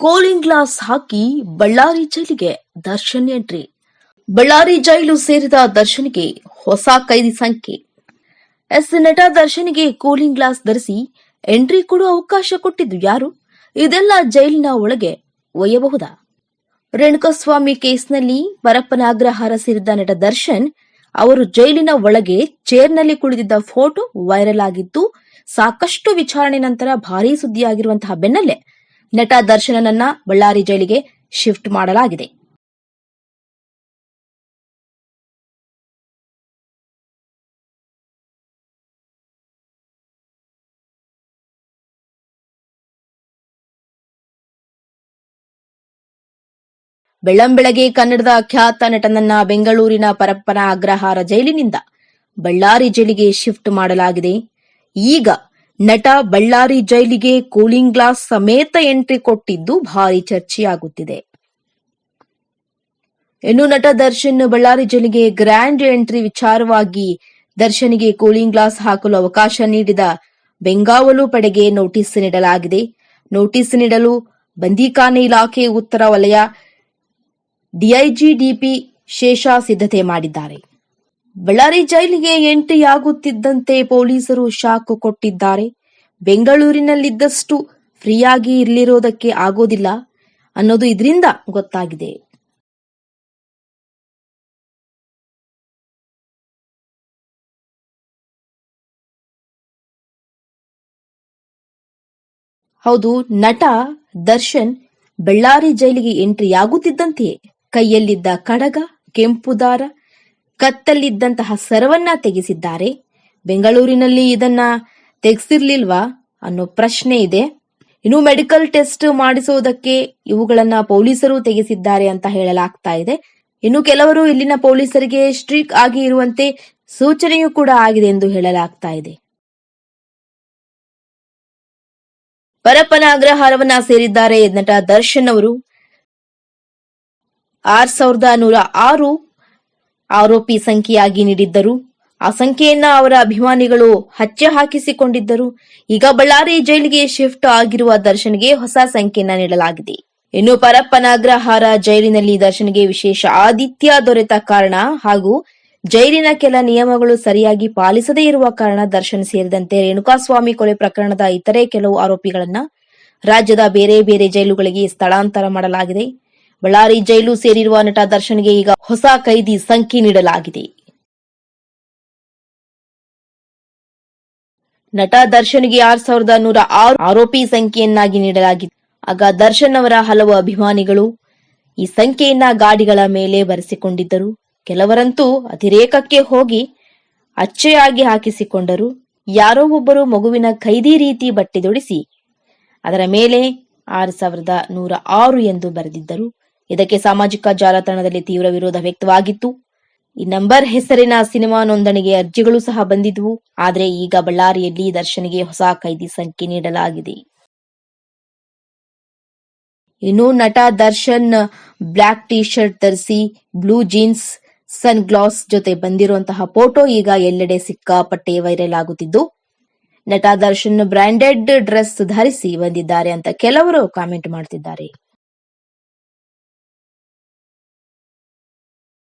Cooling glass ಹಾಕಿ ಬಳ್ಳಾರಿ ಜೈಲಿಗೆ Darshan entry. Ballari ಜೈಲು ಸೇರಿದ ದರ್ಶನ್ಗೆ ಹೊಸ ಕೈದಿ ಸಂಖ್ಯೆ. ಎಸ್ ನಟ ದರ್ಶನ್ಗೆ ಕೂಲಿಂಗ್ ಗ್ಲಾಸ್ ಧರಿಸಿ ಎಂಟ್ರಿ ಕೊಡುವ ಅವಕಾಶ ಕೊಟ್ಟಿದ್ದು ಯಾರು? ಇದೆಲ್ಲ ಜೈಲಿನ ಒಳಗೆ ಒಯ್ಯಬಹುದಾ? ರೇಣುಕಸ್ವಾಮಿ ಕೇಸ್ನಲ್ಲಿ ಪರಪ್ಪನ ಅಗ್ರಹಾರ ಸೇರಿದ ನಟ ದರ್ಶನ್ ಅವರು ಜೈಲಿನ ಒಳಗೆ ಚೇರ್ನಲ್ಲಿ ಕುಳಿತಿದ್ದ ಫೋಟೋ ವೈರಲ್ ಆಗಿದ್ದು ಸಾಕಷ್ಟು ವಿಚಾರಣೆ ನಂತರ ಭಾರೀ ಸುದ್ದಿಯಾಗಿರುವಂತಹ ಬೆನ್ನಲ್ಲೇ ನಟ ದರ್ಶನನನ್ನ ಬಳ್ಳಾರಿ ಜೈಲಿಗೆ ಶಿಫ್ಟ್ ಮಾಡಲಾಗಿದೆ. ಬೆಳ್ಳಂಬೆಳಗ್ಗೆ ಕನ್ನಡದ ಖ್ಯಾತ ನಟನನ್ನ ಬೆಂಗಳೂರಿನ ಪರಪ್ಪನ ಅಗ್ರಹಾರ ಜೈಲಿನಿಂದ ಬಳ್ಳಾರಿ ಜೈಲಿಗೆ ಶಿಫ್ಟ್ ಮಾಡಲಾಗಿದೆ. ಈಗ ನಟ ಬಳ್ಳಾರಿ ಜೈಲಿಗೆ ಕೂಲಿಂಗ್ ಗ್ಲಾಸ್ ಸಮೇತ ಎಂಟ್ರಿ ಕೊಟ್ಟಿದ್ದು ಭಾರಿ ಚರ್ಚೆಯಾಗುತ್ತಿದೆ. ಇನ್ನು ನಟ ದರ್ಶನ್ ಬಳ್ಳಾರಿ ಜೈಲಿಗೆ ಗ್ರ್ಯಾಂಡ್ ಎಂಟ್ರಿ ವಿಚಾರವಾಗಿ ದರ್ಶನ್ಗೆ ಕೂಲಿಂಗ್ ಗ್ಲಾಸ್ ಹಾಕಲು ಅವಕಾಶ ನೀಡಿದ ಬೆಂಗಾವಲು ಪಡೆಗೆ ನೋಟಿಸ್ ನೀಡಲಾಗಿದೆ. ನೋಟಿಸ್ ನೀಡಲು ಬಂದೀಖಾನೆ ಇಲಾಖೆ ಉತ್ತರ ವಲಯ ಡಿಐಜಿಡಿಪಿ ಶೇಷ ಸಿದ್ಧತೆ ಮಾಡಿದ್ದಾರೆ. ಬಳ್ಳಾರಿ ಜೈಲಿಗೆ ಎಂಟ್ರಿಯಾಗುತ್ತಿದ್ದಂತೆ ಪೊಲೀಸರು ಶಾಕ್ ಕೊಟ್ಟಿದ್ದಾರೆ. ಬೆಂಗಳೂರಿನಲ್ಲಿದ್ದಷ್ಟು ಫ್ರೀಯಾಗಿ ಇರ್ಲಿರೋದಕ್ಕೆ ಆಗೋದಿಲ್ಲ ಅನ್ನೋದು ಇದರಿಂದ ಗೊತ್ತಾಗಿದೆ. ಹೌದು, ನಟ ದರ್ಶನ್ ಬಳ್ಳಾರಿ ಜೈಲಿಗೆ ಎಂಟ್ರಿಯಾಗುತ್ತಿದ್ದಂತೆಯೇ ಕೈಯಲ್ಲಿದ್ದ ಕಡಗ, ಕೆಂಪು ದಾರ ಕತ್ತಲ್ಲಿದ್ದಂತಹ ಸರವನ್ನ ತೆಗೆಸಿದ್ದಾರೆ. ಬೆಂಗಳೂರಿನಲ್ಲಿ ಇದನ್ನ ತೆಗೆಸಿರ್ಲಿಲ್ವಾ ಅನ್ನೋ ಪ್ರಶ್ನೆ ಇದೆ. ಇನ್ನು ಮೆಡಿಕಲ್ ಟೆಸ್ಟ್ ಮಾಡಿಸೋದಕ್ಕೆ ಇವುಗಳನ್ನ ಪೊಲೀಸರು ತೆಗೆಸಿದ್ದಾರೆ ಅಂತ ಹೇಳಲಾಗ್ತಾ ಇದೆ. ಇನ್ನು ಕೆಲವರು ಇಲ್ಲಿನ ಪೊಲೀಸರಿಗೆ ಸ್ಟ್ರಿಕ್ ಆಗಿ ಇರುವಂತೆ ಸೂಚನೆಯೂ ಕೂಡ ಆಗಿದೆ ಎಂದು ಹೇಳಲಾಗ್ತಾ ಇದೆ. ಪರಪ್ಪನ ಅಗ್ರಹಾರವನ್ನ ಸೇರಿದ್ದಾರೆ ನಟ ದರ್ಶನ್ ಅವರು. ಆರ್ ಸಾವಿರದ ನೂರ ಆರು ಆರೋಪಿ ಸಂಖ್ಯೆಯಾಗಿ ನೀಡಿದ್ದರು. ಆ ಸಂಖ್ಯೆಯನ್ನ ಅವರ ಅಭಿಮಾನಿಗಳು ಹಚ್ಚೆ ಹಾಕಿಸಿಕೊಂಡಿದ್ದರು. ಈಗ ಬಳ್ಳಾರಿ ಜೈಲಿಗೆ ಶಿಫ್ಟ್ ಆಗಿರುವ ದರ್ಶನ್ಗೆ ಹೊಸ ಸಂಖ್ಯೆಯನ್ನ ನೀಡಲಾಗಿದೆ. ಇನ್ನು ಪರಪ್ಪನಾಗ್ರಹಾರ ಜೈಲಿನಲ್ಲಿ ದರ್ಶನ್ಗೆ ವಿಶೇಷ ಆದಿತ್ಯ ದೊರೆತ ಕಾರಣ ಹಾಗೂ ಜೈಲಿನ ಕೆಲ ನಿಯಮಗಳು ಸರಿಯಾಗಿ ಪಾಲಿಸದೇ ಇರುವ ಕಾರಣ ದರ್ಶನ್ ಸೇರಿದಂತೆ ರೇಣುಕಾಸ್ವಾಮಿ ಕೊಲೆ ಪ್ರಕರಣದ ಇತರೆ ಕೆಲವು ಆರೋಪಿಗಳನ್ನ ರಾಜ್ಯದ ಬೇರೆ ಬೇರೆ ಜೈಲುಗಳಿಗೆ ಸ್ಥಳಾಂತರ ಮಾಡಲಾಗಿದೆ. ಬಳ್ಳಾರಿ ಜೈಲು ಸೇರಿರುವ ನಟ ದರ್ಶನ್ಗೆ ಈಗ ಹೊಸ ಕೈದಿ ಸಂಖ್ಯೆ ನೀಡಲಾಗಿದೆ. ನಟ ದರ್ಶನ್ಗೆ ಆರ್ ಸಾವಿರದ ನೂರ ಆರು ಆರೋಪಿ ಸಂಖ್ಯೆಯನ್ನಾಗಿ ನೀಡಲಾಗಿದೆ. ಆಗ ದರ್ಶನ್ ಅವರ ಹಲವು ಅಭಿಮಾನಿಗಳು ಈ ಸಂಖ್ಯೆಯನ್ನ ಗಾಡಿಗಳ ಮೇಲೆ ಬರೆಸಿಕೊಂಡಿದ್ದರು. ಕೆಲವರಂತೂ ಅತಿರೇಕಕ್ಕೆ ಹೋಗಿ ಅಚ್ಚೆಯಾಗಿ ಹಾಕಿಸಿಕೊಂಡರು. ಯಾರೋ ಒಬ್ಬರು ಮಗುವಿನ ಖೈದಿ ರೀತಿ ಬಟ್ಟೆದೊಡಿಸಿ ಅದರ ಮೇಲೆ ಆರು ಸಾವಿರದ ನೂರ ಆರು ಎಂದು ಬರೆದಿದ್ದರು. ಇದಕ್ಕೆ ಸಾಮಾಜಿಕ ಜಾಲತಾಣದಲ್ಲಿ ತೀವ್ರ ವಿರೋಧ ವ್ಯಕ್ತವಾಗಿತ್ತು. ಈ ನಂಬರ್ ಹೆಸರಿನ ಸಿನಿಮಾ ನೋಂದಣಿಗೆ ಅರ್ಜಿಗಳು ಸಹ ಬಂದಿದ್ವು. ಆದರೆ ಈಗ ಬಳ್ಳಾರಿಯಲ್ಲಿ ದರ್ಶನಿಗೆ ಹೊಸ ಕೈದಿ ಸಂಖ್ಯೆ ನೀಡಲಾಗಿದೆ. ಇನ್ನು ನಟ ದರ್ಶನ್ ಬ್ಲಾಕ್ ಟಿ ಶರ್ಟ್ ಧರಿಸಿ ಬ್ಲೂ ಜೀನ್ಸ್, ಸನ್ ಗ್ಲಾಸ್ ಜೊತೆ ಬಂದಿರುವಂತಹ ಫೋಟೋ ಈಗ ಎಲ್ಲೆಡೆ ಸಿಕ್ಕಾಪಟ್ಟೆ ವೈರಲ್ ಆಗುತ್ತಿದ್ದು, ನಟ ದರ್ಶನ್ ಬ್ರಾಂಡೆಡ್ ಡ್ರೆಸ್ ಧರಿಸಿ ಬಂದಿದ್ದಾರೆ ಅಂತ ಕೆಲವರು ಕಾಮೆಂಟ್ ಮಾಡ್ತಿದ್ದಾರೆ.